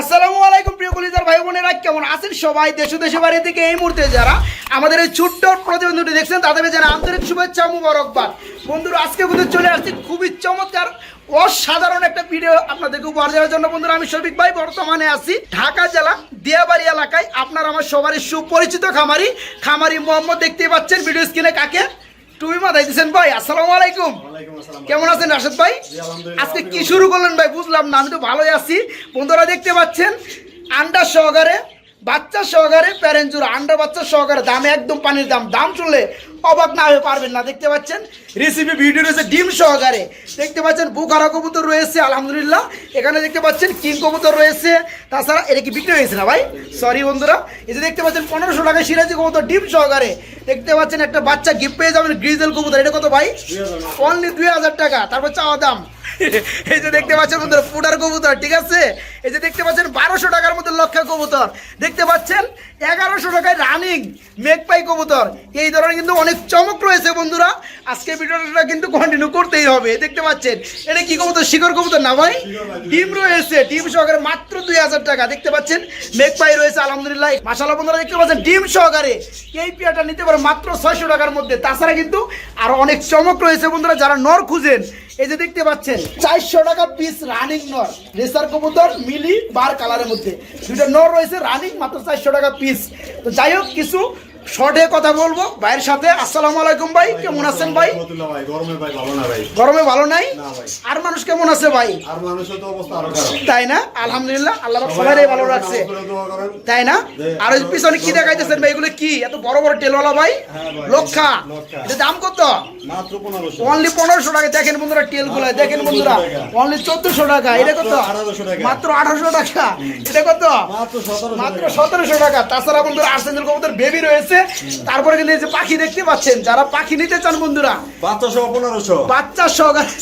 আসসালামু আলাইকুম প্রিয় কলিজার ভাই বোনেরা, কেমন আছেন সবাই? দেশ দেশে বাড়ি থেকে এই মুহূর্তে যারা আমাদের এই ছোট্ট প্রতিবন্ধুটি দেখছেন, তাদের যেন আন্তরিক শুভেচ্ছা মুবারকবাদ। বন্ধুরা, আজকে কিন্তু চলে আসছি খুবই চমৎকার, অসাধারণ একটা ভিডিও আপনাদেরকে উপহার দেওয়ার জন্য। বন্ধুরা, আমি শফিক ভাই, বর্তমানে আছি ঢাকা জেলা, দিয়াবাড়ি এলাকায়। আপনার আমার সবারই সুপরিচিত খামারি খামারি মোহাম্মদ দেখতেই পাচ্ছেন ভিডিও স্ক্রিনে কাকে টুবি মাথায় দিচ্ছেন ভাই আসসালামু আলাইকুম। কেমন আছেন রাশেদ ভাই? আজকে কি শুরু করলেন ভাই? বুঝলাম না আমি তো ভালোই আছি। বন্ধুরা দেখতে পাচ্ছেন আন্ডা সহকারে বাচ্চা সহকারে আন্ডা বাচ্চা সহকারে দাম একদম পানির দাম। দাম চললে অবাক না হয়ে পারবেন না দেখতে পাচ্ছেন? রেসিপি ভিডিও রয়েছে ডিম সহকারে। দেখতে পাচ্ছেন বুখারা কবুতর রয়েছে, আলহামদুলিল্লাহ। এখানে দেখতে পাচ্ছেন, কিং কবুতর রয়েছে। তাছাড়া এটা কি বিক্রি হয়েছে না ভাই? সরি বন্ধুরা। এই যে দেখতে পাচ্ছেন, পনেরোশো টাকা সিরাজি কবুতর, ডিম সহকারে। দেখতে পাচ্ছেন, একটা বাচ্চা গিফট পেয়ে যাবেন গ্রিজেল কবুতর। এটা কত ভাই? অনলি দুই হাজার টাকা। তারপর চাওয়া দাম। এই যে দেখতে পাচ্ছেন বন্ধুরা ফুটার কবুতর, ঠিক আছে? এই যে দেখতে পাচ্ছেন, বারোশো টাকার মতো লক্ষ কবুতর। দেখতে পাচ্ছেন, এগারোশো টাকায় রানিং মেঘপাই কবুতর। এই ধরনের কিন্তু অনেক চমক রয়েছে বন্ধুরা। আজকে ভিডিওটা কিন্তু কন্টিনিউ করতেই হবে দেখতে পাচ্ছেন। এটা কি কবুতর? শিকর কবুতর না ভাই? ডিম রয়েছে ডিম সহকারে মাত্র দুই হাজার টাকা দেখতে পাচ্ছেন? মেঘপাই রয়েছে আলহামদুলিল্লাহ। মাসাল্লাহ বন্ধুরা দেখতে পাচ্ছেন? ডিম সহকারে এই পেয়ারটা নিতে পারে মাত্র ছয়শো টাকার মধ্যে। তাছাড়া কিন্তু আরও অনেক চমক রয়েছে বন্ধুরা যারা নর খুঁজেন এই যে দেখতে পাচ্ছেন চারশো টাকা পিস রানিং নর রেসার কবুতর মিলি বার কালারের মধ্যে। দুটো নর রয়েছে রানিং মাত্র চারশো টাকা পিস তো যাই হোক কিছু শর্টে কথা বলব। ভাইয়ের সাথে। আসসালামু আলাইকুম ভাই। কেমন আছেন ভাই? গরমে ভাই ভালো না ভাই। গরমে ভালো নাই? আর মানুষ কেমন আছে ভাই? আর মানুষের তো অবস্থা আরও খারাপ। তাই না? আলহামদুলিল্লাহ আল্লাহ পাক সবাই ভালো রাখছে। তাই না? আর ওই পিছনে কি দেখাইতেছেন ভাই এগুলো কি? এত বড় বড় টেলওয়ালা ভাই? হ্যাঁ লক্ষা। এটা দাম কত? মাত্র 1500 অনলি পনেরোশো টাকা। দেখেন বন্ধুরা টেলগুলো দেখেন বন্ধুরা। অনলি চোদ্দশো টাকা। এটা কত? মাত্র 1800 টাকা। আঠারোশো টাকা। এটা কত? মাত্র 1700 টাকা। সতেরোশো টাকা। তাছাড়া বন্ধুরা কবুতর বেবি রয়েছে। তারপরে কিন্তু এই যে পাখি দেখতে পাচ্ছেন যারা পাখি নিতে চান বন্ধুরা। বাচ্চা সহ 1500 বাচ্চা সহকারে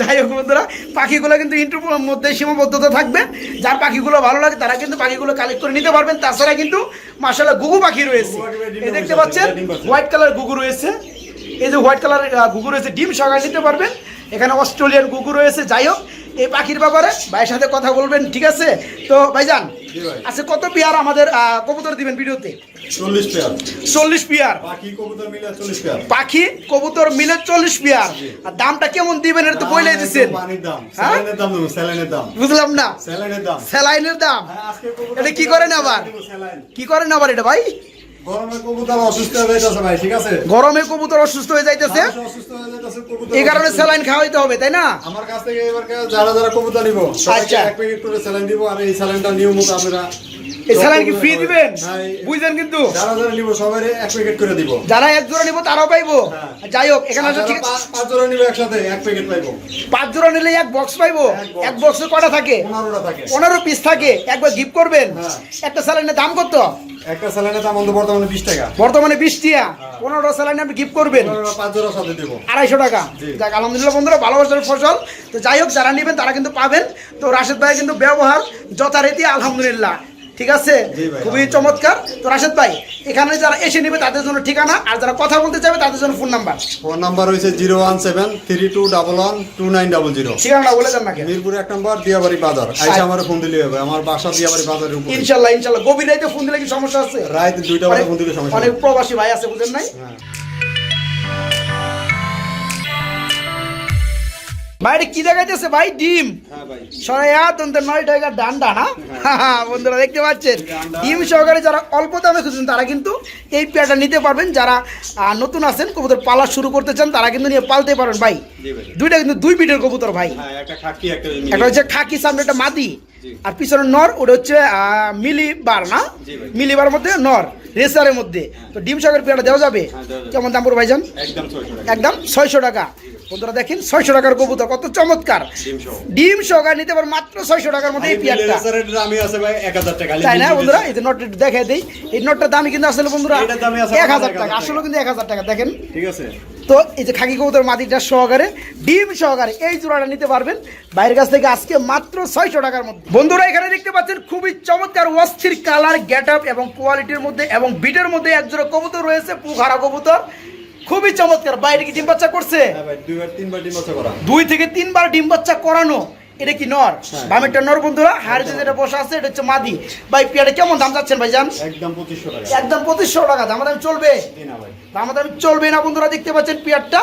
যাই হোক বন্ধুরা পাখিগুলো কিন্তু ইন্টারভিউর মধ্যে সীমাবদ্ধতা থাকবে। যার পাখিগুলো ভালো লাগে তারা কিন্তু পাখিগুলো কালেক্ট করে নিতে পারবেন। তাছাড়া কিন্তু মাসাল্লাহ গুগু পাখি রয়েছে। এই দেখতে পাচ্ছেন হোয়াইট কালার গুগু রয়েছে। এই যে হোয়াইট কালার গুগু রয়েছে ডিম সহকারে নিতে পারবেন। এখানে অস্ট্রেলিয়ান গুগু রয়েছে। যাই হোক এই পাখির ব্যাপারে ভাইয়ের সাথে কথা বলবেন ঠিক আছে? তো ভাইজান। আচ্ছা কত পিয়ার আমাদের কবুতর দিবেন ভিডিওতে 40 পেয়ার। চল্লিশ পিয়ার বাকি কবুতর মিলে 40 পেয়ার। পাখি কবুতর মিলে চল্লিশ পিয়ার আর দামটা কেমন দিবেন এটা তো বলে দিচ্ছেন। হ্যাঁ? বুঝলাম না স্যালাইনের দাম। স্যালাইনের দাম হ্যাঁ, এটা কি করেন আবার? কি করেন আবার এটা ভাই গরমে কবুতর অসুস্থ হয়ে যাইতেছে এই কারণে স্যালাইন খাওয়াইতে হবে তাই না? আমার কাছ থেকে এবার যারা যারা কবুতর নিব আচ্ছা। এক প্যাকেট করে স্যালাইন দিব আর এই স্যালাইনটা নিয়মিত আপনারা এই স্যালাইন কি ফ্রি দিবেন? বুঝলেন কিন্তু? যারা যারা নিব সবাই এক প্যাকেট করে দিব। যারা এক জোড়া নিবো তারাও পাইবো। হ্যাঁ। যাই হোক এখানে আসলে ঠিক পাঁচ জোড়া নিবে একসাথে এক প্যাকেট পাইবো। পাঁচ জোড়া নিলে এক বক্স পাইবো? এক বক্সে কটা থাকে? পিস থাকে। একবার গিফট করবেন? হ্যাঁ। একটা স্যালাইনের দাম কত? একটা স্যালাইনের দাম বন্ধু বর্তমানে বিশ টাকা। বর্তমানে বিশ টিয়া। পনেরো স্যালাইন আপনি গিফট করবেন। পনেরোটা পাঁচ জোড়া সাথে দিব। আড়াইশো টাকা। যাক আলহামদুলিল্লাহ বন্ধুরা ভালোবাসার ফসল। তো যাই হোক যারা নেবেন তারা কিন্তু পাবেন। তো রাশেদ ভাই কিন্তু ব্যবহার যথারীতি আলহামদুলিল্লাহ। ঠিক আছে? খুবই চমৎকার। তো রাশেদ ভাই এখানে যারা এসে নেবে তাদের জন্য ঠিকানা আর যারা কথা বলতে চাইবে তাদের জন্য ফোন নাম্বার ফোন নাম্বার হয়েছে zero one seven three two double one two nine double zero. ঠিকানাটা বলে দেন নাকি? মিরপুর এক নম্বর দিয়াবাড়ি বাজার। আইসা আমার ফোন দিলে হবে। আমার বাসা দিয়াবাড়ি বাজারের উপরে। ইনশাল্লাহ ইনশাল্লাহ। গভীর রাইতে ফোন দিলে কি সমস্যা আছে? রাত দুইটা ফোন দিলে সমস্যা অনেক প্রবাসী ভাই আছে বুঝেন নাই? ভাই এটা কি দেখাইতেছে? ভাই ডিম। হ্যাঁ সরাইয়া দন্তের নয় টাকার ডান্ডা না? বন্ধুরা দেখতে পাচ্ছেন? ডিম সহকারে যারা অল্প দামে খুঁজছেন তারা কিন্তু এই পেয়ারটা নিতে পারবেন। যারা নতুন আছেন কবুতর পালা শুরু করতে চান তারা কিন্তু নিয়ে পালতে পারেন ভাই। দুইটা কিন্তু দুই পিঠের কবুতর ভাই। হ্যাঁ একটা হচ্ছে খাকি সামনে একটা মাদি। আর পিছনে নর ওটা হচ্ছে মিলিবার না? মিলিবার মধ্যে নর রেসারের মধ্যে। তো ডিম সহকারে পেয়ারটা দেওয়া যাবে? হ্যাঁ, কেমন দাম পড়বে ভাইজান একদম ছয়শো টাকা। বন্ধুরা দেখেন ছয়শো টাকার কবুতর কত চমৎকার। ডিম সহ। সহকারে নিতে পারেন মাত্র ছয়শো টাকার মধ্যে এই পেয়ারটা। তাই না বন্ধুরা? এই একটু দেখে দিই। এই নোটটার দামই কিন্তু আসলে বন্ধুরা? এক হাজার টাকা টাকা। আসলে কিন্তু এক হাজার টাকা দেখেন। ঠিক আছে। তো এই যে খাকি কবুতর মাটিটা সহকারে ডিম সহকারে এই জোড়াটা নিতে পারবেন। বাইরের কাছ থেকে আজকে মাত্র ছয়শো টাকার মধ্যে। বন্ধুরা এখানে দেখতে পাচ্ছেন খুবই চমৎকার অস্থির কালার গেট আপ এবং কোয়ালিটির মধ্যে এবং বিটের মধ্যে একজোড়া কবুতর রয়েছে পুখারা কবুতর। খুবই চমৎকার। বাইরে কি ডিম বাচ্চা করছে? হ্যাঁ দুই থেকে তিনবার ডিম বাচ্চা করানো এটা কি নর? বামেরটা নর বন্ধুরা। হাড়িতে যেটা বসা আছে এটা হচ্ছে মাদি। ভাই পেয়ারে কেমন দাম চাচ্ছেন ভাই জান? একদম পঁচিশশো টাকা। একদম পঁচিশশো টাকা। দাম দাম চলবে দাম দাম চলবে না বন্ধুরা দেখতে পাচ্ছেন পেয়ারটা।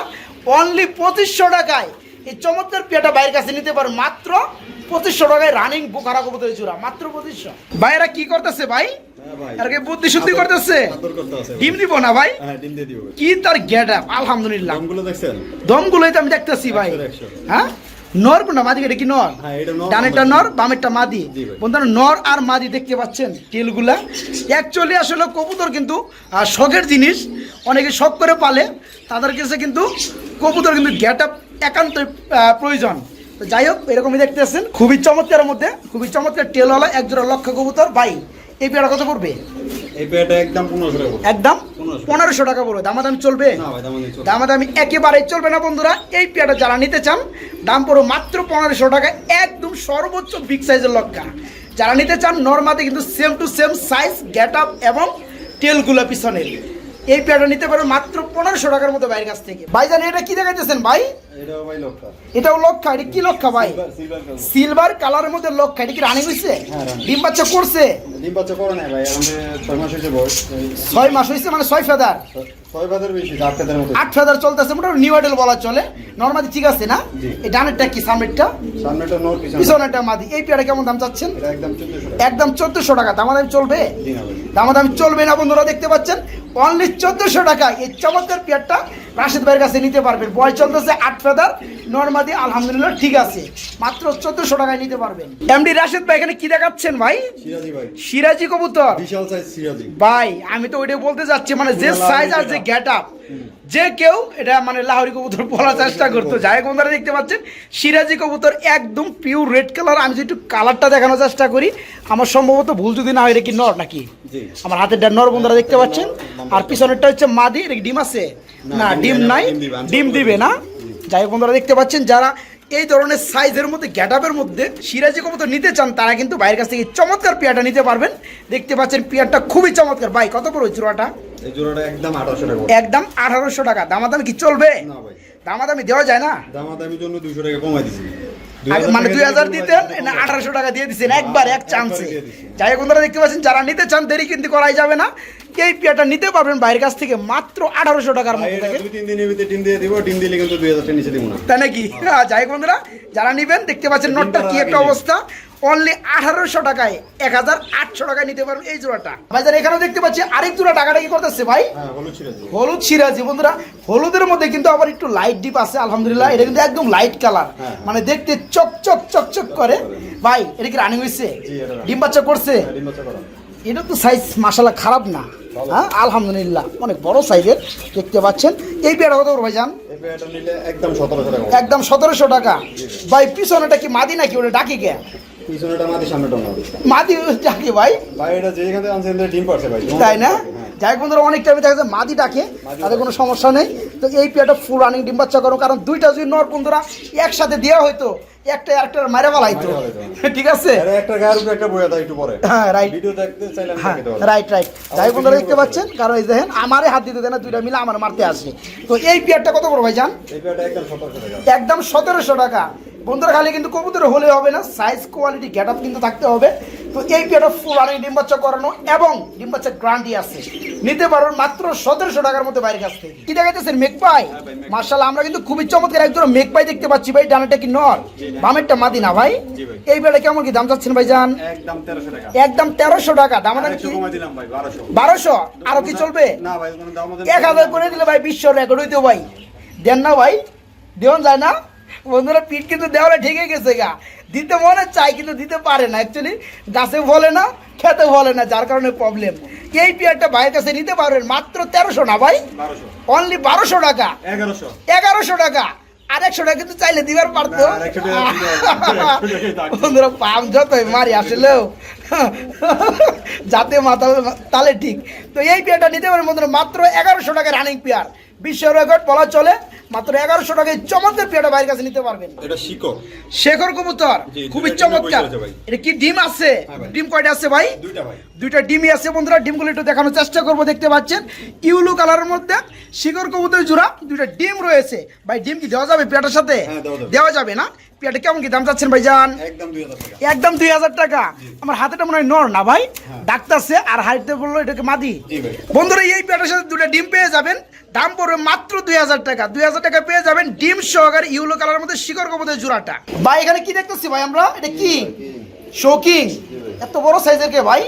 অনলি পঁচিশশো টাকায়। এই চমৎকার পেয়ারটা বাইরের কাছে নিতে পারে। মাত্র পঁচিশশো টাকায় রানিং বোকারা কবুতর চূড়া। মাত্র পঁচিশশো। ভাইরা কি করতেছে হ্যাঁ ভাই? আর কি বুদ্ধি শুদ্ধি করতেছে? আদর করতে আছে ডিম দিব না ভাই? ডিম দিয়ে দিব ভাই। কি তার গেট আপ আলহামদুলিল্লাহ দমগুলোই তো আমি দেখতেছি ভাই। একশো, একশো। হ্যাঁ? নর কোনটা মাদি এটা কি নর? এটা নর, ডানেরটা নর বামেরটা মাদি। বন্ধুরা নর আর মাদি দেখতে পাচ্ছেন তেলগুলা। অ্যাকচুয়ালি আসলে কবুতর কিন্তু শখের জিনিস। অনেকে শখ করে পালে। তাদের কাছে কিন্তু কবুতর কিন্তু গেট আপ একান্ত প্রয়োজন। তো যাই হোক এরকমই দেখতেছেন। খুবই চমৎকারের মধ্যে খুবই চমৎকার টেল টেলওয়ালা একজোড়া লক্ষ্য কবুতর। ভাই এই পেয়ারা কত পড়বে? এই পেয়ারটা একদম পনেরোশো টাকা পড়বে। একদম? পনেরোশো। পনেরোশো টাকা পড়বে। দামাদামি চলবে? না ভাই দাম চলবে। দামাদামি একেবারেই চলবে না বন্ধুরা। এই পেয়ারটা যারা নিতে চান দাম পড়ো মাত্র পনেরোশো টাকা একদম সর্বোচ্চ বিগ সাইজের লক্ষা যারা নিতে চান নর্মাতে কিন্তু same to same size get up এবং টেলগুলো পিছনের। এই পেয়ারটা নিতে পারো মাত্র পনেরোশো টাকার মতো ভাইয়ের কাছ থেকে। ভাই জানি এটা কি দেখাইতেছেন ভাই? এটাও লক্ষা। এটা কি লক্ষা ভাই? সিলভার কালার কালারের মধ্যে লক্ষা এটা কি রানিং হয়েছে হ্যাঁ, ডিম বাচ্চা করছে? ডিম বাচ্চা করে নাই ভাই ছয় মাস হয়েছে বয়স। ছয় মাস হয়েছে মানে ছয় ফেদার? আট ফেদার চলতেছে মোটামুটি নিউ আইডল বলা চলে। নর্মালি ঠিক আছে না? এই ডানেরটা কি সামনেরটা? পিছনেরটা। মাদি। এই পেয়ারা কেমন দাম চাচ্ছেন? একদম চোদ্দশো টাকা। দামাদামি চলবে? দামাদামি চলবে না বন্ধুরা দেখতে পাচ্ছেন? অনলি চোদ্দশো টাকা। এই চমৎকার পেয়ারটা রাশেদ ভাইয়ের কাছে নিতে পারবেন। বয়স চলতেছে আট ফেদার। নর্মাদি আলহামদুলিল্লাহ ঠিক আছে। মাত্র চোদ্দশো টাকায় নিতে পারবেন। এমডি রাশেদ ভাই এখানে কি দেখাচ্ছেন ভাই? সিরাজি কবুতর। বিশাল সাইজ সিরাজি। ভাই আমি তো ওইটাই বলতে যাচ্ছি মানে যে সাইজ আর যে। গেট আপ যে কেউ এটা মানে লাহরি কবুতর বলার চেষ্টা করতো। যাই হোক দেখতে পাচ্ছেন সিরাজি কবুতর একদম পিওর রেড কালার আমি যদি একটু কালারটা দেখানোর চেষ্টা করি আমার সম্ভবত ভুল যদি না হয় এটা কি নর নাকি? আমার হাতের নর বন্ধুরা দেখতে পাচ্ছেন। আর পিছনেরটা হচ্ছে মাদি এটা ডিম আছে? না, ডিম নাই ডিম দিবে। না। যাই বন্ধুরা দেখতে পাচ্ছেন যারা এই ধরনের সাইজের মধ্যে গ্যাটাপের মধ্যে সিরাজি কবুতর নিতে চান তারা কিন্তু বাইরের কাছ থেকে চমৎকার পেয়ারটা নিতে পারবেন। দেখতে পাচ্ছেন পেয়ারটা খুবই চমৎকার। ভাই কত করে জোড়াটা? একদম আঠারোশো টাকা দামাদামি কি চলবে? দামাদামি দেওয়া যায় না? দামাদামির জন্য দুশো টাকা কমাই আগে মানে দুই হাজার দিতেন না আঠারোশো টাকা দিয়ে দিচ্ছেন একবার এক চান্সে যাই বন্ধুরা দেখতে পাচ্ছেন যারা নিতে চান দেরি কিন্তু করাই যাবে না। এই পেয়ারটা নিতে পারবেন বাইরের কাছ থেকে মাত্র আঠারোশো টাকার ভাই, মধ্যে এটা দুই তিন দিনের ভিতরে ডিম দিয়ে দিব ডিম দিলে কিন্তু দুই হাজার নিচে দিব না। তাই নাকি? হ্যাঁ, যাই বন্ধুরা যারা নিবেন দেখতে পাচ্ছেন নোটটা কি একটা অবস্থা। অনলি আঠারোশো টাকায় এক হাজার আটশো টাকায় নিতে পারবেন এই জোড়াটা। ভাইজান এখানেও দেখতে পাচ্ছি আরেক জোড়া টাকাটা কি করতেছে ভাই? হ্যাঁ হলুদ সিরাজি। বন্ধুরা হলুদের মধ্যে কিন্তু আবার একটু লাইট ডিপ আছে আলহামদুলিল্লাহ। এটা কিন্তু একদম লাইট কালার হ্যাঁ। মানে দেখতে চক চক চক চক করে ভাই এটা কি রানিং হয়েছে ডিম বাচ্চা করছে? এটা তো সাইজ মাসালা খারাপ না। হ্যাঁ আলহামদুলিল্লাহ অনেক বড় সাইজের দেখতে পাচ্ছেন। এই পেয়ারা কত ভাই যান একদম সতেরোশো টাকা একদম সতেরোশো টাকা। ভাই পিছনেটা কি মাদি নাকি? ওটা ডাকি কে? মাদি ভাই। তাই না? হ্যাঁ। যাই বন্ধুরা অনেক টাইমে দেখা যায় মাদি ডাকে তাদের কোনো সমস্যা নেই। তো এই পেয়ারটা ফুল রানিং ডিম বাচ্চা করো কারণ দুইটা যদি নর বন্ধুরা একসাথে দেওয়া হয়তো একটা একটা মারে ফেলাইতো। ঠিক আছে? একটা গায়ের উপরে একটা বইয়া একটু পরে। হ্যাঁ রাইট ভিডিও দেখতে চাইলে আমি হ্যাঁ রাইট রাইট যাই বন্ধুরা দেখতে পাচ্ছেন? কারণ এই দেখেন আমারে হাত দিতে দেয় না দুইটা মিলে আমার মারতে আসে তো এই পেয়ারটা কত বড় ভাই জান এই পেয়ারটা একদম সতেরোশো টাকা। একদম সতেরোশো টাকা। বন্ধুরা খালি কিন্তু কবুতর হলে হবে না সাইজ কোয়ালিটি গেট কিন্তু থাকতে হবে। তো এই পেয়ারটা ফুল রানিং ডিম বাচ্চা করানো এবং ডিম বাচ্চা গ্রান্টি আছে। নিতে পারবেন মাত্র সতেরোশো টাকার মধ্যে বাইরের কাছ থেকে। কি দেখাইতেছেন মেঘ পাই মার্শাল আমরা কিন্তু খুবই চমৎকার একজন মেঘ পাই দেখতে পাচ্ছি ভাই ডানাটা কি নর? বামেরটা মাদি না ভাই? এই বেলা কেমন কি দাম চাচ্ছেন ভাই জান? একদম তেরোশো টাকা। একদম তেরোশো টাকা দাম ভাই বারোশো। আরও কি চলবে? এক হাজার করে দিলে ভাই বিশ্ব রেকর্ড হইতো ভাই। দেন না ভাই দেওয়ান যায় না। বন্ধুরা পিঠ কিন্তু দেওয়ালে ঠেকে গেছে গা। দিতে মনে চাই কিন্তু দিতে পারে না। অ্যাকচুয়ালি গাছে বলে না খেতে বলে না যার কারণে প্রবলেম এই পেয়ারটা ভাইয়ের কাছে নিতে পারবেন মাত্র তেরোশো না ভাই? অনলি বারোশো টাকা? এগারোশো। টাকা? আর একশো টাকা কিন্তু চাইলে দিবার পারতো। না, আর 100 টাকা দিলে হবে। 100 টাকাই থাকবে। বন্ধুরা পাম যতই মারি আসলেও। যাতে মাথা তাহলে ঠিক। তো এই পেয়ারটা নিতে পারেন বন্ধুরা মাত্র এগারোশো টাকা রানিং পেয়ার। বিশ্ব রেকর্ড বলা চলে। মাত্র এগারোশো টাকায় চমৎকার পেয়ারটা ভাইয়ের কাছে নিতে পারবেন। এটা শিকো শেখর কবুতর খুবই চমৎকার। এটা কি ডিম আছে? হ্যাঁ ডিম কয়টা আছে ভাই? দুইটা ডিমই আছে বন্ধুরা ডিমগুলো একটু দেখানোর চেষ্টা করব দেখতে পাচ্ছেন। ইউলু কালারের মধ্যে শিকড় কবুতর জোড়া দুইটা ডিম রয়েছে। ভাই ডিম কি দেওয়া যাবে পেটার সাথে? হ্যাঁ। দেওয়া যাবে না? পেয়ারটা কেমন কি দাম চাচ্ছেন ভাইজান? একদম দুই হাজার টাকা। আমার হাতেটা মনে হয় নর না ভাই। ডাক্তারছে আর বলল এটাকে মাদি। বন্ধুরা এই পেয়ারের সাথে দুটো ডিম পেয়ে যাবেন। দাম পড়বে মাত্র দুই হাজার টাকা। দুই হাজার টাকা পেয়ে যাবেন ডিম সহকারে ইউলো কালার মধ্যে শিকড় কবদের জোড়াটা ভাই এখানে কি দেখতেছি ভাই আমরা? এটা কি? শৌকিং এত বড় সাইজের কে ভাই?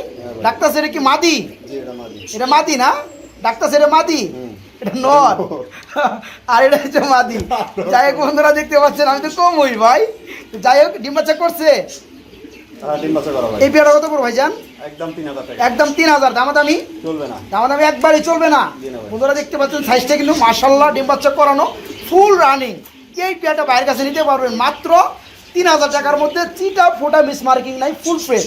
ডাক্তার এটা কি মাদি? এটা মাদি। না? এটা মাদি? এটা নর আর এটা হচ্ছে মাদি। যাই হোক বন্ধুরা দেখতে পাচ্ছেন আমি তো কম হই ভাই যাই হোক ডিম বাচ্চা করছে। হ্যাঁ এই পেয়ারা কত ভাইজান? একদম তিন হাজার চলবে না। দামাদামি একবারই চলবে না। বন্ধুরা দেখতে পাচ্ছেন সাইজটা কিন্তু মার্শাল্লাহ ডিম বাচ্চা করানো ফুল রানিং এই পেয়ারটা বাইরের কাছে নিতে পারবেন মাত্র তিন হাজার টাকার মধ্যে চিটা ফোটা মিস মার্কিং নাই ফুল ফ্রেশ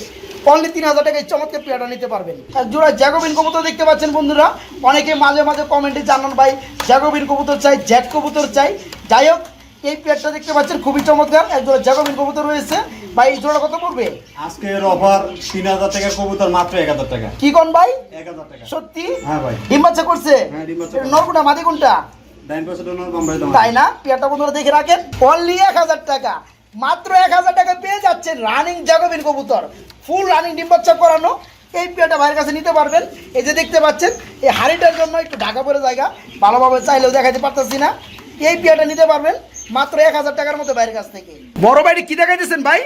অনলি তিন হাজার টাকায় চমৎকার পেয়ারটা নিতে পারবেন। এক জোড়া জ্যাকোবিন কবুতর দেখতে পাচ্ছেন বন্ধুরা? অনেকে মাঝে মাঝে কমেন্টে জানান ভাই জ্যাকোবিন কবুতর চাই জ্যাক কবুতর চাই। যাই হোক এই পেয়ারটা দেখতে পাচ্ছেন খুবই চমৎকার। এক জোড়া জ্যাকোবিন কবুতর রয়েছে। ভাই এই জোড়া কত পড়বে? আজকের অফার তিন হাজার টাকা কবুতর মাত্র এক হাজার টাকা। কি কোন ভাই? এক হাজার টাকা। সত্যি? হ্যাঁ ভাই। ডিম বাচ্চা করছে? হ্যাঁ, করছে। নরকুটা মাদি কোনটা? তাই না? পেয়ারটা বন্ধুরা দেখে রাখেন অনলি এক হাজার টাকা। মাত্র এক হাজার টাকা পেয়ে যাচ্ছেন রানিং জাগবিন কবুতর। ফুল রানিং ডিম বাচ্চা করানো। এই পেয়ারটা ভাইয়ের কাছে নিতে পারবেন। এই যে দেখতে পাচ্ছেন এই হাড়িটার জন্য একটু ঢাকা পড়ে জায়গা। ভালোভাবে চাইলেও দেখাতে পারতেছি না। এই পেয়ারটা নিতে পারবেন মাত্র এক হাজার টাকার মতো বাইরের কাছ থেকে। বড় ভাইটি কি দেখাইতেছেন ভাই।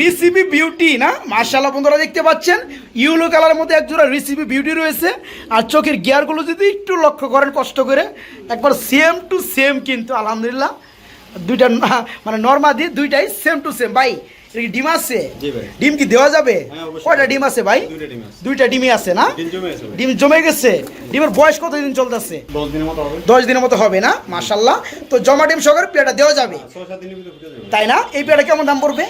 রিসিপি বিউটি না? মার্শাল্লাহ বন্ধুরা দেখতে পাচ্ছেন ইউলো কালারের মধ্যে এক জোড়া রিসিপি বিউটি রয়েছে। আর চোখের গিয়ারগুলো যদি একটু লক্ষ্য করেন কষ্ট করে একবার সেম টু সেম কিন্তু আলহামদুলিল্লাহ। দুইটা মানে নর্মাদি দুইটাই সেম টু সেম ভাই ডিম আছে? ডিম কি দেওয়া যাবে? হ্যাঁ, কয়টা ডিম আছে ভাই? দুইটা ডিম আছে। ডিমই আছে না? ডিম জমে গেছে ডিমের বয়স কতদিন চলতেছে? দশ দিনের মতো হবে। না মার্শাল্লাহ তো জমা ডিম সহকারে পেয়ারটা দেওয়া যাবে। তাই না? এই পেয়ারটা কেমন দাম পড়বে?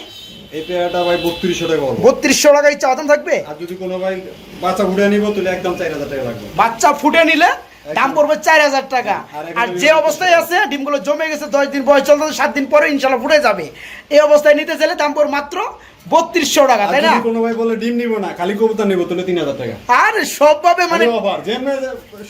এই পেয়ারটা ভাই বত্রিশশো টাকা পড়বে বত্রিশশো টাকায় চাওয়া দাম থাকবে? আর যদি কোনো ভাই বাচ্চা ফুটে নিব তাহলে একদম চার হাজার টাকা লাগবে। বাচ্চা ফুটে নিলে দাম পড়বে চার হাজার টাকা। আর একটা আর যে অবস্থায় আছে ডিমগুলো জমে গেছে দশ দিন বয়স চলতে সাত দিন পরে ইনশাল্লাহ ফুটে যাবে। এই অবস্থায় নিতে চাইলে দাম পড়বে মাত্র বত্রিশশো টাকা তাই না? কোনো ভাই বলে ডিম নিব না খালি কবুতর নিব তাহলে তিন হাজার টাকা। আর সবভাবে মানে অফার যেমন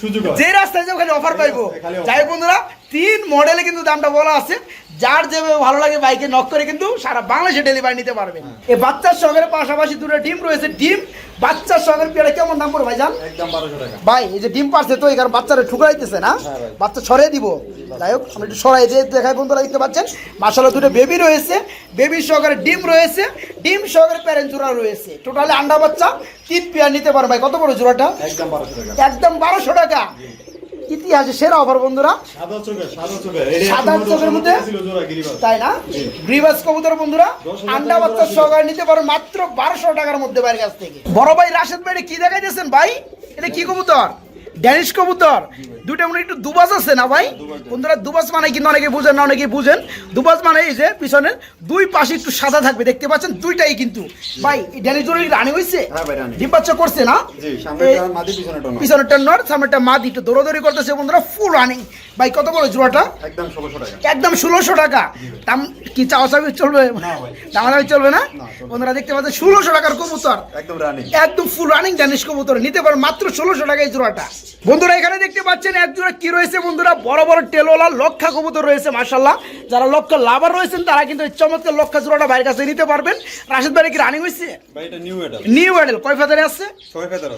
সুযোগ যে রাস্তায় যাও খালি অফার পাইবো। যাই বন্ধুরা তিন মডেলে কিন্তু দামটা বলা আছে। যার যেভাবে ভালো লাগে বাইকে নক করে কিন্তু সারা বাংলাদেশে ডেলিভারি নিতে পারবেন হ্যাঁ। এই বাচ্চার সঙ্গের পাশাপাশি দুটো ডিম রয়েছে। ডিম বাচ্চার সঙ্গের পেয়ারা কেমন দাম পড়ে ভাইজান? একদম বারোশো টাকা। ভাই এই যে ডিম পারছে তো এখানে বাচ্চারা ঠুকরাইতেছে না? হ্যাঁ বাচ্চা ছড়িয়ে দিব। যাই হোক আমরা একটু সরাই যে দেখাই বন্ধুরা দেখতে পাচ্ছেন? মাসালা দুটো বেবি রয়েছে। বেবি সহকারে ডিম রয়েছে। ডিম সহকারে প্যারেন্ট জোড়া রয়েছে। টোটালি আন্ডা বাচ্চা তিন পেয়ার নিতে পারো ভাই। কত বড় জোড়াটা? একদম বারোশো টাকা। একদম বারোশো টাকা। ইতিহাসে সেরা অফার বন্ধুরা। সাদা চোখের মধ্যে? তাই না? গ্রিবাস কবুতর বন্ধুরা আন্ডা বাচ্চা সহকারে নিতে পারো মাত্র বারোশো টাকার মধ্যে বাইরের কাছ থেকে। বড় ভাই রাশেদ ভাই কি কি দেখাইতেছেন ভাই? এটা কি কবুতর? ড্যানিশ কবুতর। দুটা মনে একটু দুবাস আছে না ভাই? বন্ধুরা দুবাস মানে কিন্তু অনেকে বুঝেন না অনেকে বুঝেন। দুবাস মানে এই যে পিছনে দুই পাশে একটু সাদা থাকবে দেখতে পাচ্ছেন? দুইটাই কিন্তু। ভাই ড্যানিশ জোড়া রানি হয়েছে হ্যাঁ ভাই, রানী। ডিম বাচ্চা করছে না? পিছনেরটা নর সামনেরটা মাদি একটু দৌড়াদৌড়ি করতেছে বন্ধুরা ফুল রানিং ভাই কত বড় জোড়াটা একদম ষোলোশো টাকা। একদম ষোলোশো টাকা। দাম কি চাওয়া চাবি চলবে। দামাদামি চলবে না? বন্ধুরা দেখতে পাচ্ছেন ষোলোশো টাকার কবুতর। একদম রানি একদম ফুল রানিং জানিস কবুতর। নিতে পারেন মাত্র ষোলোশো টাকা এই জোড়াটা বন্ধুরা এখানে দেখতে পাচ্ছেন এক জোড়া কি রয়েছে বন্ধুরা? বড় বড় টেলোলা লক্ষা কবুতর রয়েছে মার্শাল্লাহ যারা লক্ষ্য লাভার রয়েছেন তারা কিন্তু এই চমৎকার লক্ষা জোড়াটা বাইরের কাছে নিতে পারবেন। রাশেদ ভাই কি রানিং হয়েছে? নিউ এটা মডেল কয় ফেদারে আছে? ছয় ফেদার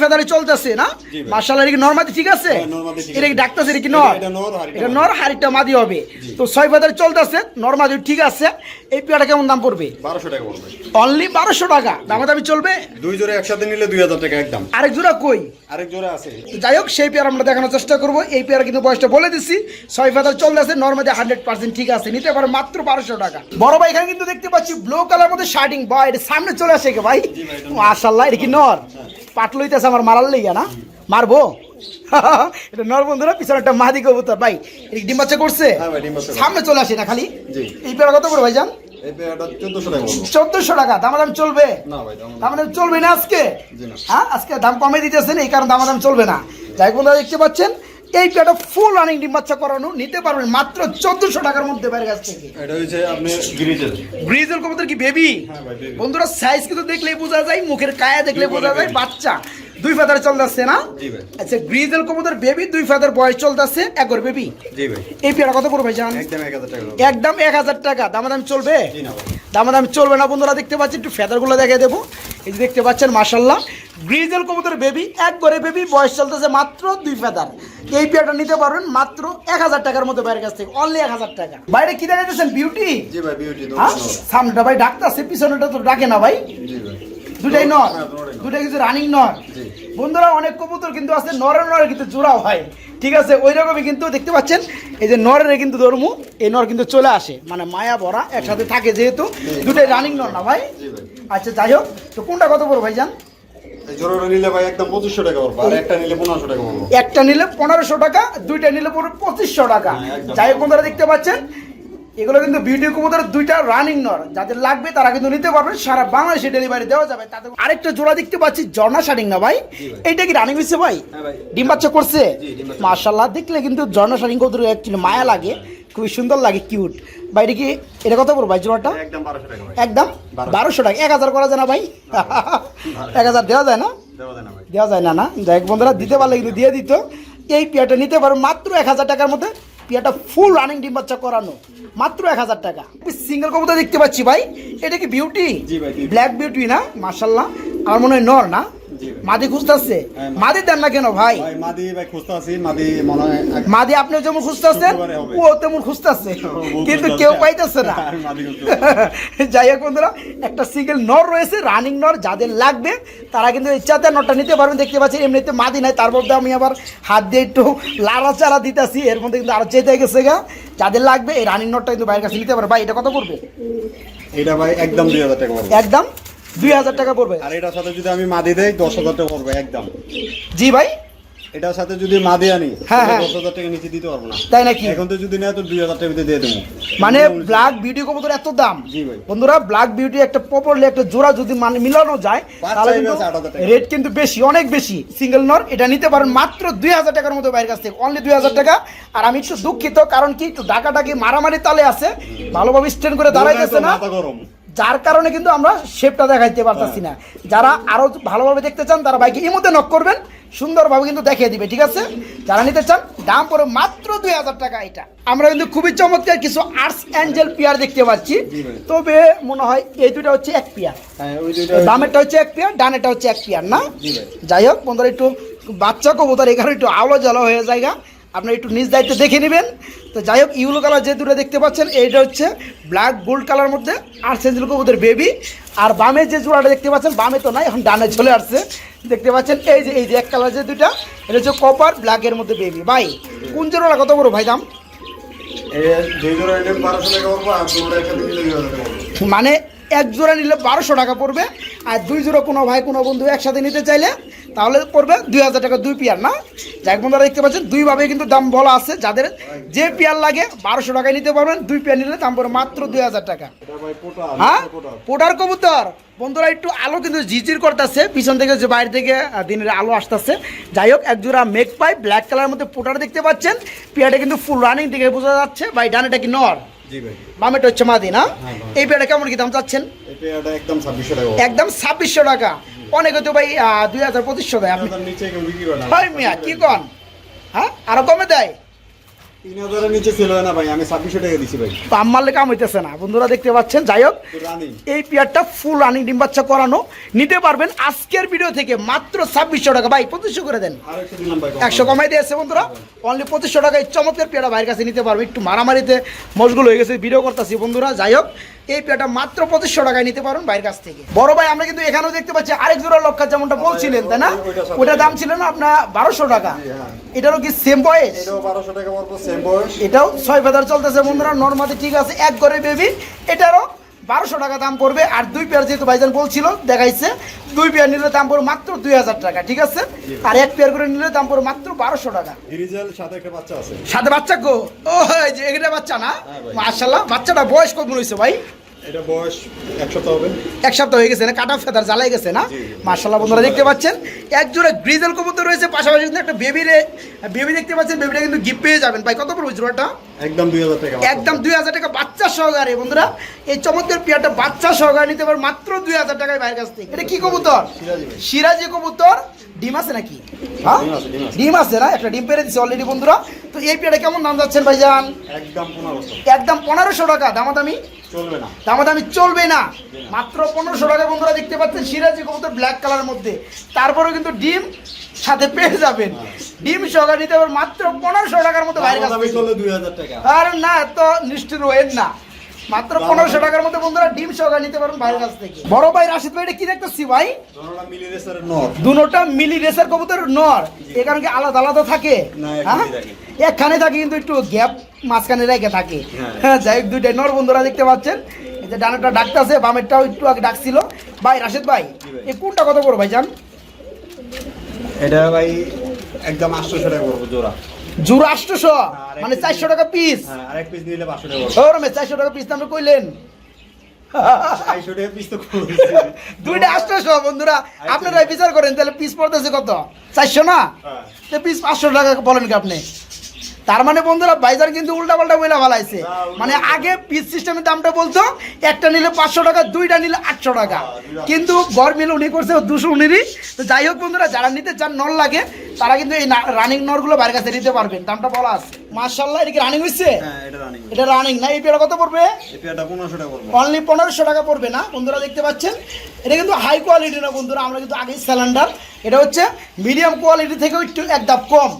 ফেদারে চলতেছে না? মার্শাল্লাহ এটা কি নর্মাদি ঠিক আছে? হ্যাঁ, ঠিক এটা কি আছে। ডাক্তার এটা কি নর এটা নর, হাড়িটা মাদি। নর মাদি হবে। তো ছয় ফেদারে চলতেছে নর্মাদি ঠিক আছে এই পেয়ারটা কেমন দাম পড়বে? বারোশো টাকা পড়বে। অনলি বারোশো টাকা দামা দামি চলবে? দুই জোড়া একসাথে নিলে দুই হাজার টাকা একদম। আরেক জোড়া কই? আরেক জোড়া আছে। যাই হোক সেই পেয়ার আমরা দেখানোর চেষ্টা করব। এই পেয়ার কিন্তু বয়সটা বলে দিচ্ছি ছয় ফেদার চলতেছে নর্মাদি হান্ড্রেড পার্সেন্ট ঠিক আছে নিতে পারে মাত্র বারোশো টাকা। বড় ভাই এখানে কিন্তু দেখতে পাচ্ছি ব্লু কালার মধ্যে শার্টিং ভাই এটা সামনে চলে আসে কে ভাই? মাশাল্লাহ এটা কি নর? পাট লইতেছে আমার মারার লেগে না? মারবো? এটা নর বন্ধুরা পিছনে একটা মাদি কবুতর ভাই। এটা ডিম বাচ্চা করছে? হ্যাঁ ভাই, ডিম বাচ্চা করছে। সামনে চলে আসে না খালি? এই পেয়ার কত করে ভাইজান? চোদ্দশো টাকা পড়বে চোদ্দশো চলবে? না ভাই তেমন চলবে না আজকে? হ্যাঁ আজকে দাম কমে দিতেছেন এই কারণে দামাদাম চলবে না। যাই বন্ধুরা দেখতে পাচ্ছেন এই পেয়ারটা ফুল রানিং ডিম বাচ্চা করানো নিতে পারবেন মাত্র চোদ্দশো টাকার মধ্যে বাইরের কাছ থেকে। এটা হচ্ছে আপনি গ্রিজেল। গ্রিজেল কবুতর কি বেবি হ্যাঁ। বন্ধুরা সাইজ কিন্তু দেখলেই বোঝা যায় মুখের কায়া দেখলে বোঝা যায় বাচ্চা। দুই ফেদার চলতেছে না? আচ্ছা গ্রিজেল কবুতর বেবি দুই ফেদার বয়স চলতেছে একর বেবি এই পেয়ারা কত পড়বে জান একদম এক হাজার টাকা দামাদামি চলবে? দামাদামি চলবে না বন্ধুরা দেখতে পাচ্ছেন একটু ফেদারগুলো দেখিয়ে দেবো। এই যে দেখতে পাচ্ছেন মাসাল্লাহ গ্রিজেল কবুতর বেবি এক করে বেবি বয়স চলতেছে মাত্র দুই ফেদার। এই পেয়ারটা নিতে পারবেন মাত্র এক হাজার টাকার মতো বাইরের কাছ থেকে অনলি এক হাজার টাকা। বাইরে কি দেখাচ্ছেন বিউটি বিউটি হ্যাঁ? সামনেটা ভাই ডাকতেছে পিছনেটা তো ডাকে না ভাই। দুটাই নর। দুটোই কিন্তু রানিং নর। বন্ধুরা অনেক কবুতর কিন্তু আছে নরের নরের কিন্তু জোড়াও হয়। ঠিক আছে ওই রকমই কিন্তু দেখতে পাচ্ছেন এই যে নরের কিন্তু ধর্ম এই নর কিন্তু চলে আসে। মানে মায়া ভরা একসাথে থাকে যেহেতু দুটাই রানিং নর না ভাই? আচ্ছা যাই হোক তো কোনটা কত পড়ো ভাই আর একটা নিলে পনেরোশো টাকা একটা নিলে পনেরোশো টাকা দুইটা নিলে পঁচিশশো টাকা। হ্যাঁ, যাই হোক বন্ধুরা দেখতে পাচ্ছেন এগুলো কিন্তু ভিডিও কবুতর দুইটা রানিং নর। যাদের লাগবে তারা কিন্তু নিতে পারবেন সারা বাংলাদেশে ডেলিভারি দেওয়া যাবে। তাতে আরেকটা জোড়া দেখতে পাচ্ছি ঝর্ণা শাড়িং না ভাই? ভাই। এইটা কি রানিং হয়েছে ভাই? হ্যাঁ ডিম বাচ্চা করছে? মার্শাল্লাহ দেখলে কিন্তু ঝর্ণা শাড়িং কবুতর অ্যাকচুয়ালি মায়া লাগে খুবই সুন্দর লাগে কিউট ভাই এটা কি এটা কত পড়ো ভাই জোড়াটা? একদম বারোশো টাকা ভাই। এক হাজার করা যায় না ভাই? এক হাজার দেওয়া যায় না? দেওয়া যায় না ভাই। না যাই বন্ধুরা দিতে পারলে কিন্তু দিয়ে দিত। এই পিয়াটা নিতে পারো মাত্র এক হাজার টাকার মধ্যে। পিয়াটা ফুল রানিং ডিম বাচ্চা করানো। মাত্র এক হাজার টাকা। সিঙ্গেল কবুতর দেখতে পাচ্ছি ভাই। এটা কি বিউটি। ব্ল্যাক বিউটি না? মার্শাল্লাহ আমার মনে হয় নর না। মাদি খুঁজতেছে? হ্যাঁ, মাদি দেন না কেন ভাই? মাদি ভাই খুঁজতে মাদি মনে হয় মাদি আপনি যেমন খুঁজতেছেন ও তেমন খুঁজতেছে। কিন্তু কেউ পাইতেছে না। খুঁজতেছি। যাই হোক বন্ধুরা একটা সিঙ্গেল নর রয়েছে রানিং নর যাদের লাগবে তারা কিন্তু ইচ্ছাতে নটটা নিতে পারবেন। দেখতে পাচ্ছেন এমনিতে মাদি নাই তার মধ্যে আমি আবার হাত দিয়ে একটু লাড়া চাড়া দিতেছি। এর মধ্যে কিন্তু আরও চেতে গেছে গা। যাদের লাগবে এই রানিং নটটা কিন্তু বাইরের কাছে নিতে পারবে ভাই এটা কত পড়বে? এটা ভাই একদম দুই হাজার টাকা একদম? দুই হাজার টাকা পড়বে। আর এটার সাথে যদি আমি মাদি দেই দশ হাজার টাকা পড়বে একদম। জি ভাই। এটার সাথে যদি মাদি আনি হ্যাঁ, হ্যাঁ। দশ হাজার টাকা নিচে দিতে পারব না। তাই নাকি? এখন তো যদি নেয় তো দুই হাজার টাকা দিয়ে দেবো। মানে ব্ল্যাক বিউটি কবুতর এত দাম। জি ভাই। বন্ধুরা ব্ল্যাক বিউটি একটা প্রপারলি একটা জোড়া যদি মানে মিলানো যায় তাহলে কিন্তু গেছে 8,000 টাকা। রেট কিন্তু বেশি অনেক বেশি। সিঙ্গেল নর এটা নিতে পারেন মাত্র দুই হাজার টাকার মতো বাইরের কাছ থেকে। অনলি দুই হাজার টাকা। আর আমি একটু দুঃখিত কারণ কি একটু ডাকাডাকি মারামারি তালে আছে। ভালোভাবে স্ট্যান্ড করে দাঁড়াইতেছে না। মাথা গরম। যার কারণে কিন্তু আমরা শেপটা দেখাইতে পারতাছি না। যারা আরও ভালোভাবে দেখতে চান তারা বাইকে মধ্যে নক করবেন সুন্দরভাবে কিন্তু দেখিয়ে দিবে ঠিক আছে? যারা নিতে চান দাম পড়ে মাত্র দুই হাজার টাকা এটা। আমরা কিন্তু খুবই চমৎকার কিছু আর্টস অ্যাঞ্জেল পিয়ার দেখতে পাচ্ছি। তবে মনে হয় এই দুটো হচ্ছে এক পিয়ার দুইটা দামেরটা হচ্ছে এক পিয়ার ডানেরটা হচ্ছে এক পিয়ার না? যাই হোক বন্ধুরা একটু বাচ্চা কবুতর এখানে একটু আলো জ্বালা হয়ে জায়গা আপনার একটু নিজ দায়িত্বে দেখে নেবেন। তো যাই হোক ইউলো কালার যে দুটো দেখতে পাচ্ছেন এইটা হচ্ছে ব্ল্যাক গোল্ড কালার মধ্যে আর সেঞ্জেল কবুতর বেবি আর বামে যে জোড়াটা দেখতে পাচ্ছেন বামে তো নাই এখন ডানে চলে আসছে। দেখতে পাচ্ছেন এই যে এই যে এক কালার যে দুটা এটা হচ্ছে কপার ব্ল্যাকের মধ্যে বেবি ভাই কোন জোড়াটা কত বড় ভাই দাম? মানে এক জোড়া নিলে বারোশো টাকা পড়বে, আর দুই জোড়া কোনো ভাই, কোনো বন্ধু একসাথে নিতে চাইলে তাহলে পড়বে দুই হাজার টাকা দুই পেয়ার, না? যাই বন্ধুরা, দেখতে পাচ্ছেন দুইভাবে কিন্তু দাম বলা আছে। যাদের যে পেয়ার লাগে বারোশো টাকায় নিতে পারবেন, দুই পেয়ার নিলে দাম পড়বে মাত্র দুই হাজার টাকা। হ্যাঁ? পোটার কবুতর। বন্ধুরা, একটু আলো কিন্তু ঝিঝির করতেছে। পিছন থেকে যে বাইরে থেকে দিনের আলো আসতেছে। যাই হোক, এক জোড়া মেঘ পাই ব্ল্যাক কালারের মধ্যে পোটার দেখতে পাচ্ছেন। পেয়ারটা কিন্তু ফুল রানিং দিকে বোঝা যাচ্ছে। ভাই ডানেটা কি নর? বামেটা হচ্ছে মাদি না? হ্যাঁ, এই পেয়ারা কেমন কি দাম চাচ্ছেন? একদম ছাব্বিশশো টাকা। একদম ছাব্বিশশো টাকা। অনেকে তো ভাই দুই হাজার পঁচিশশো দেয়। আপনি কি কন? হ্যাঁ? আরও কমে দেয়? তিন হাজারের নিচে ছিল না ভাই আমি ছাব্বিশশো টাকা দিছি ভাই। পাম মারলে কাম হইতেছে না। বন্ধুরা দেখতে পাচ্ছেন যাই হোক তো এই পেয়ারটা ফুল রানিং ডিম বাচ্চা করানো। নিতে পারবেন আজকের ভিডিও থেকে মাত্র ছাব্বিশশো টাকা। ভাই পঁচিশশো করে দেন। আর একটু দিলাম ভাই একশো কমাই দিয়েছে বন্ধুরা। অনলি পঁচিশশো টাকায় চমৎকার পেয়ারা ভাইয়ের কাছে নিতে পারবে। একটু মারামারিতে মশগুল হয়ে গেছে ভিডিও করতেছি বন্ধুরা। যাই হোক এই পেয়ারটা মাত্র পঁচিশশো টাকায় নিতে পারেন ভাইয়ের কাছ থেকে। বড় ভাই আমরা কিন্তু এখানেও দেখতে পাচ্ছি আরেক জোড়া লক্ষা যেমনটা বলছিলেন তাই না? ওটা দাম ছিল না আপনার বারোশো টাকা। হ্যাঁ। এটারও কি সেম বয়স? এটাও ছয় ফেদার চলতেছে বন্ধুরা নর্মালি ঠিক আছে এক করে বেবি এটারও বারোশো টাকা দাম পড়বে আর দুই পেয়ার যেহেতু ভাইজান বলছিল দেখাইছে দুই পেয়ার নিলে দাম পড়বে মাত্র দুই হাজার টাকা ঠিক আছে? আর এক পেয়ার করে নিলে দাম পড়বে মাত্র বারোশো টাকা। সাথে বাচ্চা গো? ও যে এগুলো বাচ্চা না? হ্যাঁ মার্শাল্লাহ বাচ্চাটা বয়স কত হয়েছে ভাই? এটা বয়স এক সপ্তাহ হবে। এক সপ্তাহ হয়ে গেছে না? কাটা ফেদার জ্বালাই গেছে না। মার্শাল্লাহ বন্ধুরা দেখতে পাচ্ছেন? এক জোড়া গ্রিজেল কবুতর রয়েছে পাশাপাশি কিন্তু একটা বেবিরে বেবি দেখতে পাচ্ছেন বেবিটা কিন্তু গিফট পেয়ে যাবেন। ভাই কত পড়বে জোড়াটা? একদম দুই হাজার টাকা একদম দুই হাজার টাকা বাচ্চা সহকারে বন্ধুরা। এই চমৎকার পেয়ারটা বাচ্চা সহকারে নিতে পারে মাত্র দুই হাজার টাকায় বাইরের কাছ থেকে। এটা কি কবুতর? সিরাজি কবুতর। ডিম আছে নাকি? হ্যাঁ? ডিম আছে, না? একটা ডিম পেরে দিচ্ছে অলরেডি বন্ধুরা। তো এই পেয়ারটা কেমন দাম যাচ্ছেন ভাইজান? একদম পনেরোশো। একদম পনেরোশো টাকা দামাদামি? চলবে না। দামাদামি চলবে না। মাত্র পনেরোশো টাকা বন্ধুরা দেখতে পাচ্ছেন সিরাজি কবুতর ব্ল্যাক কালারের মধ্যে। তারপরেও কিন্তু ডিম সাথে পেয়ে যাবেন। ডিম সহকারে নিতে পারবেন মাত্র পনেরোশো টাকার মতো কাছ টাকা। আর না এত নিষ্ঠুর হয়েন না। মাত্র পনেরোশো টাকার মধ্যে বন্ধুরা ডিম সহকারে নিতে পারবেন বাইরের কাছ থেকে। বড় ভাই রাশিদ ভাই এটা কি দেখতেছি ভাই? ধরোটা মিলি রেসার কবুতর নর। এ কারণে কি আলাদা আলাদা থাকে? হ্যাঁ? একখানে থাকে কিন্তু একটু গ্যাপ মাঝখানে রেখে থাকে। হ্যাঁ। হ্যাঁ যাই হোক দুইটাই নর বন্ধুরা দেখতে পাচ্ছেন। এই যে ডানাটা ডাকতেছে বামেরটাও একটু আগে ডাকছিল। ভাই রাশেদ ভাই? এই কোনটা কত বড় ভাই জান? এটা ভাই একদম আটশোশো টাকা জোড়া। জোড়া আটশোশো? মানে চারশো টাকা পিস হ্যাঁ আরেক পিস নিলে পাঁচশো টাকা ওরমে চারশো টাকা পিস আপনি কইলেন। দুইটা বন্ধুরা। আপনারা বিচার করেন তাহলে পিস পড়তেছে কত? চারশো না? হ্যাঁ। পিস পাঁচশো টাকা বলেন কি আপনি? তার মানে বন্ধুরা বাইজার কিন্তু উল্টা পাল্টা বইলা ভালাইছে মানে আগে পিস সিস্টেমের দামটা বলতো একটা নিলে পাঁচশো টাকা দুইটা নিলে আটশো টাকা। হ্যাঁ, কিন্তু গড় মিল উনি করছে দুশো উনিরই তো যাই হোক বন্ধুরা যারা নিতে চান নল লাগে তারা কিন্তু এই রানিং নরগুলো বাইরের কাছে নিতে পারবেন। দামটা বলা আছে। মার্শাল্লাহ এটা কি রানিং হচ্ছে হ্যাঁ এটা রানিং না এই পেয়ারা কত পড়বে? অনলি পনেরোশো টাকা পড়বে। না বন্ধুরা দেখতে পাচ্ছেন। এটা কিন্তু হাই কোয়ালিটি না বন্ধুরা আমরা কিন্তু আগেই স্যালেন্ডার এটা হচ্ছে মিডিয়াম কোয়ালিটি থেকেও একটু এক ধাপ কম।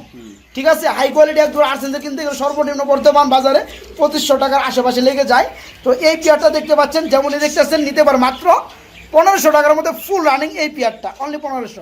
ঠিক আছে? হাই কোয়ালিটি এক একদম আসেন কিন্তু সর্বনিম্ন বর্তমান বাজারে পঁচিশশো টাকার আশেপাশে লেগে যায়। তো এই পেয়ারটা দেখতে পাচ্ছেন, যেমনই দেখতেছেন, নিতে পার মাত্র পনেরোশো টাকার মধ্যে ফুল রানিং এই পেয়ারটা অনলি পনেরোশো।